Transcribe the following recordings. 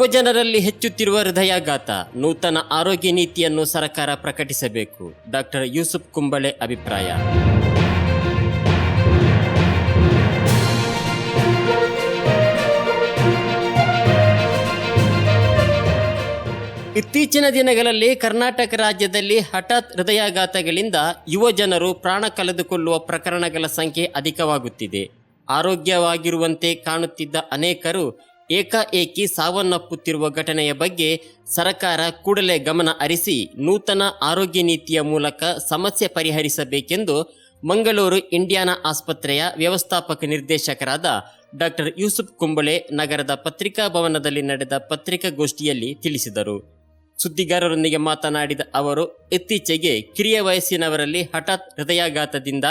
ಯುವಜನರಲ್ಲಿ ಹೆಚ್ಚುತ್ತಿರುವ ಹೃದಯಾಘಾತ, ನೂತನ ಆರೋಗ್ಯ ನೀತಿಯನ್ನು ಸರ್ಕಾರ ಪ್ರಕಟಿಸಬೇಕು. ಡಾಕ್ಟರ್ ಯೂಸುಫ್ ಕುಂಬಳೆ ಅಭಿಪ್ರಾಯ. ಇತ್ತೀಚಿನ ದಿನಗಳಲ್ಲಿ ಕರ್ನಾಟಕ ರಾಜ್ಯದಲ್ಲಿ ಹಠಾತ್ ಹೃದಯಾಘಾತಗಳಿಂದ ಯುವಜನರು ಪ್ರಾಣ ಕಳೆದುಕೊಳ್ಳುವ ಪ್ರಕರಣಗಳ ಸಂಖ್ಯೆ ಅಧಿಕವಾಗುತ್ತಿದೆ. ಆರೋಗ್ಯವಾಗಿರುವಂತೆ ಕಾಣುತ್ತಿದ್ದ ಅನೇಕರು ಏಕಾಏಕಿ ಸಾವನ್ನಪ್ಪುತ್ತಿರುವ ಘಟನೆಯ ಬಗ್ಗೆ ಸರಕಾರ ಕೂಡಲೇ ಗಮನ ಹರಿಸಿ ನೂತನ ಆರೋಗ್ಯ ನೀತಿಯ ಮೂಲಕ ಸಮಸ್ಯೆ ಪರಿಹರಿಸಬೇಕೆಂದು ಮಂಗಳೂರು ಇಂಡಿಯಾನಾ ಆಸ್ಪತ್ರೆಯ ವ್ಯವಸ್ಥಾಪಕ ನಿರ್ದೇಶಕರಾದ ಡಾಕ್ಟರ್ ಯೂಸುಫ್ ಕುಂಬಳೆ ನಗರದ ಪತ್ರಿಕಾ ಭವನದಲ್ಲಿ ನಡೆದ ಪತ್ರಿಕಾಗೋಷ್ಠಿಯಲ್ಲಿ ತಿಳಿಸಿದರು. ಸುದ್ದಿಗಾರರೊಂದಿಗೆ ಮಾತನಾಡಿದ ಅವರು, ಇತ್ತೀಚೆಗೆ ಕಿರಿಯ ವಯಸ್ಸಿನವರಲ್ಲಿ ಹಠಾತ್ ಹೃದಯಾಘಾತದಿಂದ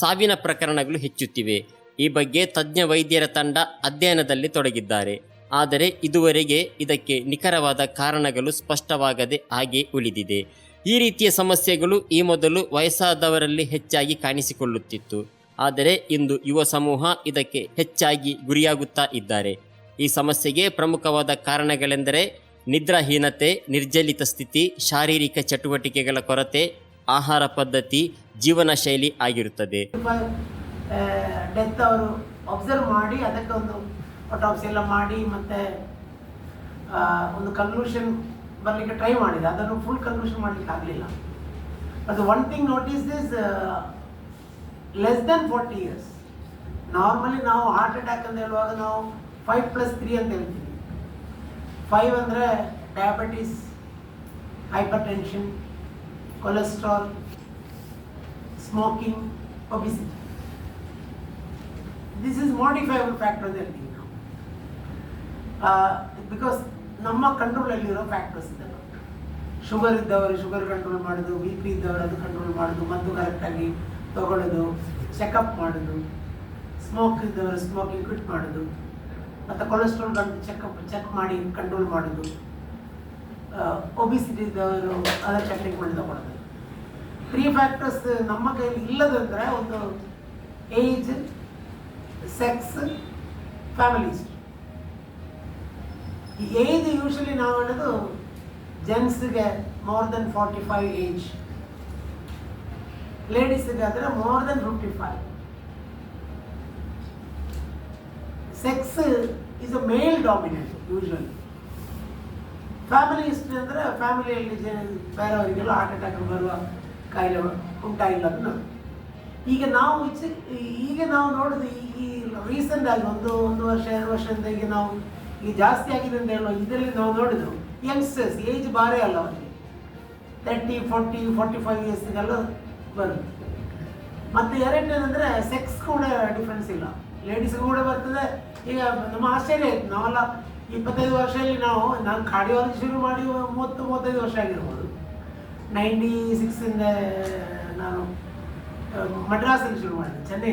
ಸಾವಿನ ಪ್ರಕರಣಗಳು ಹೆಚ್ಚುತ್ತಿವೆ. ಈ ಬಗ್ಗೆ ತಜ್ಞ ವೈದ್ಯರ ತಂಡ ಅಧ್ಯಯನದಲ್ಲಿ ತೊಡಗಿದ್ದಾರೆ. ಆದರೆ ಇದುವರೆಗೆ ಇದಕ್ಕೆ ನಿಖರವಾದ ಕಾರಣಗಳು ಸ್ಪಷ್ಟವಾಗದೆ ಹಾಗೆ ಉಳಿದಿದೆ. ಈ ರೀತಿಯ ಸಮಸ್ಯೆಗಳು ಈ ಮೊದಲು ವಯಸ್ಸಾದವರಲ್ಲಿ ಹೆಚ್ಚಾಗಿ ಕಾಣಿಸಿಕೊಳ್ಳುತ್ತಿತ್ತು. ಆದರೆ ಇಂದು ಯುವ ಸಮೂಹ ಇದಕ್ಕೆ ಹೆಚ್ಚಾಗಿ ಗುರಿಯಾಗುತ್ತಾ ಇದ್ದಾರೆ. ಈ ಸಮಸ್ಯೆಗೆ ಪ್ರಮುಖವಾದ ಕಾರಣಗಳೆಂದರೆ ನಿದ್ರಾಹೀನತೆ, ನಿರ್ಜಲಿತ ಸ್ಥಿತಿ, ಶಾರೀರಿಕ ಚಟುವಟಿಕೆಗಳ ಕೊರತೆ, ಆಹಾರ ಪದ್ಧತಿ ಜೀವನ ಶೈಲಿ ಆಗಿರುತ್ತದೆ. ಡೆತ್ ಅವರು ಅಬ್ಸರ್ವ್ ಮಾಡಿ ಅದಕ್ಕೆ ಒಂದು ಅಟಾಪ್ಸಿ ಎಲ್ಲ ಮಾಡಿ ಮತ್ತೆ ಒಂದು ಕನ್ಕ್ಲೂಷನ್ ಬರಲಿಕ್ಕೆ ಟ್ರೈ ಮಾಡಿದೆ. ಅದನ್ನು ಫುಲ್ ಕನ್ಕ್ಲೂಷನ್ ಮಾಡಲಿಕ್ಕೆ ಆಗಲಿಲ್ಲ. ಅದು one thing notice this less than forty years normally ನಾವು ಹಾರ್ಟ್ ಅಟ್ಯಾಕ್ ಅಂತ ಹೇಳುವಾಗ ನಾವು ಫೈವ್ ಪ್ಲಸ್ ತ್ರೀ ಅಂತ ಹೇಳ್ತೀವಿ. ಫೈವ್ ಅಂದರೆ diabetes hypertension cholesterol smoking obesity this is modifiable factor ಅಂತ ಹೇಳ್ತೀವಿ ನಾವು ಬಿಕಾಸ್ ನಮ್ಮ ಕಂಟ್ರೋಲಲ್ಲಿರೋ ಫ್ಯಾಕ್ಟರ್ಸ್ ಇದೆಲ್ಲ ಶುಗರ್ ಇದ್ದವರು ಶುಗರ್ ಕಂಟ್ರೋಲ್ ಮಾಡೋದು ಬಿ ಪಿ ಇದ್ದವರು ಅದು ಕಂಟ್ರೋಲ್ ಮಾಡೋದು, ಮದ್ದು ಕರೆಕ್ಟಾಗಿ ತಗೊಳ್ಳೋದು ಚೆಕಪ್ ಮಾಡೋದು ಸ್ಮೋಕ್ ಇದ್ದವರು ಸ್ಮೋಕಿಂಗ್ ಕ್ವಿಟ್ ಮಾಡೋದು, ಮತ್ತು ಕೊಲೆಸ್ಟ್ರಾಲ್ ಚೆಕಪ್ ಚೆಕ್ ಮಾಡಿ ಕಂಟ್ರೋಲ್ ಮಾಡೋದು. ಒಬಿಸಿಟಿ ಇದ್ದವರು ಅದರ ಚೆಕಿಂಗ್ ಮಾಡಿ ತಗೊಳ್ಳೋದು. ತ್ರೀ ಫ್ಯಾಕ್ಟರ್ಸ್ ನಮ್ಮ ಕೈಯಲ್ಲಿ ಇಲ್ಲದಂದ್ರೆ ಒಂದು ಏಜ್ ಸೆಕ್ಸ್ ಫ್ಯಾಮಿಲೀಸ್ ಈ ಏಜ್ ಯೂಶಲಿ ನಾವು ಹೇಳೋದು ಜೆಂಟ್ಸ್ಗೆ more than forty five age ಲೇಡೀಸ್ಗೆ ಆದರೆ more than fifty five sex is a male dominant usually family history ಅಂದರೆ ಫ್ಯಾಮಿಲಿಯಲ್ಲಿ ಜನ ಬೇರೆಯವರಿಗೆಲ್ಲ ಹಾರ್ಟ್ ಅಟ್ಯಾಕ್ ಬರುವ ಕಾಯಿಲೆ ಉಂಟಾಗಿಲ್ಲ ಅದು ನಾವು ಈಗ ನಾವು ಈಗ ನಾವು ನೋಡೋದು ಈ- ರೀಸೆಂಟ್ ಆಗಿ ಒಂದು ಒಂದು ವರ್ಷ, ಎರಡು ವರ್ಷದಿಂದ ಈಗ ನಾವು ಈಗ ಜಾಸ್ತಿ ಆಗಿದೆ ಅಂತ ಹೇಳುವ ಇದರಲ್ಲಿ ನಾವು ನೋಡಿದ್ರು ಯಂಗ್ಸ್ಟರ್ಸ್ ಏಜ್ ಬಾರೇ ಅಲ್ಲ ಅವರಿಗೆ. ತರ್ಟಿ ಫೋರ್ಟಿ ಫೋರ್ಟಿ ಫೈವ್ ಇಯರ್ಸ್ಗೆಲ್ಲ ಬರುತ್ತೆ. ಮತ್ತು ಎರಡನೇದಂದರೆ ಸೆಕ್ಸ್ ಕೂಡ ಡಿಫ್ರೆನ್ಸ್ ಇಲ್ಲ. ಲೇಡೀಸ್ಗೂ ಕೂಡ ಬರ್ತದೆ. ಈಗ ನಮ್ಮ ಆಶ್ಚರ್ಯ ಆಯ್ತು. ನಾವೆಲ್ಲ ಇಪ್ಪತ್ತೈದು ವರ್ಷದಲ್ಲಿ ನಾವು, ನಾನು ಕಾರ್ಡಿಯಾಲಜಿ ಶುರು ಮಾಡಿ ಮೂವತ್ತು, ಮೂವತ್ತೈದು ವರ್ಷ ಆಗಿರ್ಬೋದು. ನೈಂಟಿ ಸಿಕ್ಸಿಂದ ನಾನು ಮಡ್ರಾಸಲ್ಲಿ ಶುರು ಮಾಡಿದೆ ಚೆನ್ನೈ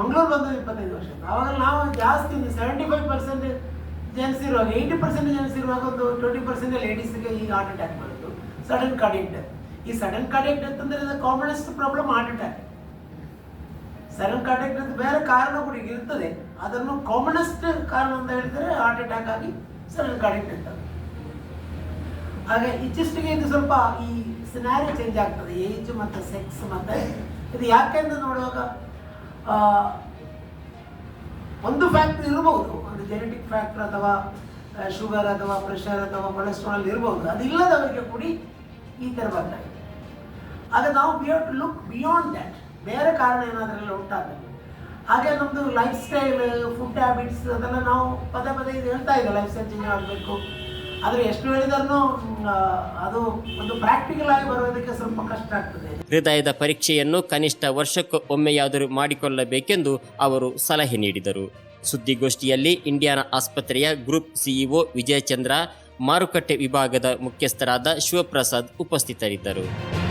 ಮಂಗಳೂರು ಬಂದು ಇಪ್ಪತ್ತೈದು ವರ್ಷ ಆವಾಗ ನಾವು ಜಾಸ್ತಿ ಸೆವೆಂಟಿ ಫೈವ್ ಪರ್ಸೆಂಟ್ ಜೆಂಟ್ಸ್ ಇರುವಾಗ ಏಯ್ಟಿ ಪರ್ಸೆಂಟ್ ಜೆಂಟ್ಸ್ ಇರುವಾಗ ಒಂದು ಟ್ವೆಂಟಿ ಪರ್ಸೆಂಟ್ ಲೇಡೀಸ್ಗೆ ಈಗ ಹಾರ್ಟ್ ಅಟ್ಯಾಕ್ ಬರುತ್ತೆ ಸಡನ್ ಕಾರ್ಡಿಯಕ್ ಡೆತ್ ಈ ಸಡನ್ ಕಾರ್ಡಿಯಕ್ ಡೆತ್ ಅಂದರೆ commonest problem heart attack sudden cardiac death ಬೇರೆ ಕಾರಣ ಕೂಡ ಇರ್ತದೆ. ಅದನ್ನು ಕಾಮನೆಸ್ಟ್ ಕಾರಣ ಅಂತ ಹೇಳಿದರೆ ಹಾರ್ಟ್ ಅಟ್ಯಾಕ್ ಆಗಿ ಸಡನ್ ಕಾರ್ಡಿಯಕ್ ಡೆತ್ ಆಗುತ್ತೆ. ಹಾಗೆ ಇತ್ತೀಚೆಗೆ ಇದು ಸ್ವಲ್ಪ ಈ ಸಿನಾರಿ ಚೇಂಜ್ ಆಗ್ತದೆ. ಏಜ್ ಮತ್ತು ಸೆಕ್ಸ್ ಮತ್ತು ಇದು ಯಾಕೆ ಅಂತ ನೋಡುವಾಗ ಒಂದು ಫ್ಯಾಕ್ಟ್ರಿ ಇರಬಹುದು ಒಂದು ಜೆನೆಟಿಕ್ ಫ್ಯಾಕ್ಟರ್ ಅಥವಾ ಶುಗರ್ ಅಥವಾ ಪ್ರೆಷರ್ ಅಥವಾ ಕೊಲೆಸ್ಟ್ರಾಲ್ ಇರ್ಬೋದು. ಅದಿಲ್ಲದವರಿಗೆ ಕೂಡಿ ಈ ಥರ ಬರ್ತಾಯಿದೆ ಆಗ ನಾವು we have to look beyond that ಬೇರೆ ಕಾರಣ ಏನಾದ್ರೆಲ್ಲ ಉಂಟಾಗಲಿ ಹಾಗೆ ನಮ್ಮದು ಲೈಫ್ ಸ್ಟೈಲ್ ಫುಡ್ ಹ್ಯಾಬಿಟ್ಸ್ ಅದೆಲ್ಲ ನಾವು ಪದೇ ಪದೇ ಇದು ಹೇಳ್ತಾ ಇದ್ದೆ. ಲೈಫ್ ಸ್ಟೈಲ್ ಚೇಂಜ್ ಆಗಬೇಕು. ಎಷ್ಟು ಅದು ಒಂದು ಪ್ರಾಕ್ಟಿಕಲ್ ಆಗಿ ಬರೋದಕ್ಕೆ ಸ್ವಲ್ಪ ಕಷ್ಟ ಆಗ್ತದೆ. ಹೃದಯದ ಪರೀಕ್ಷೆಯನ್ನು ಕನಿಷ್ಠ ವರ್ಷಕ್ಕೆ ಒಮ್ಮೆಯಾದರೂ ಮಾಡಿಕೊಳ್ಳಬೇಕೆಂದು ಅವರು ಸಲಹೆ ನೀಡಿದರು. ಸುದ್ದಿಗೋಷ್ಠಿಯಲ್ಲಿ ಇಂಡಿಯಾನ ಆಸ್ಪತ್ರೆಯ ಗ್ರೂಪ್ ಸಿಇಒ ವಿಜಯಚಂದ್ರ ಮಾರುಕಟ್ಟೆ ವಿಭಾಗದ ಮುಖ್ಯಸ್ಥರಾದ ಶಿವಪ್ರಸಾದ್ ಉಪಸ್ಥಿತರಿದ್ದರು.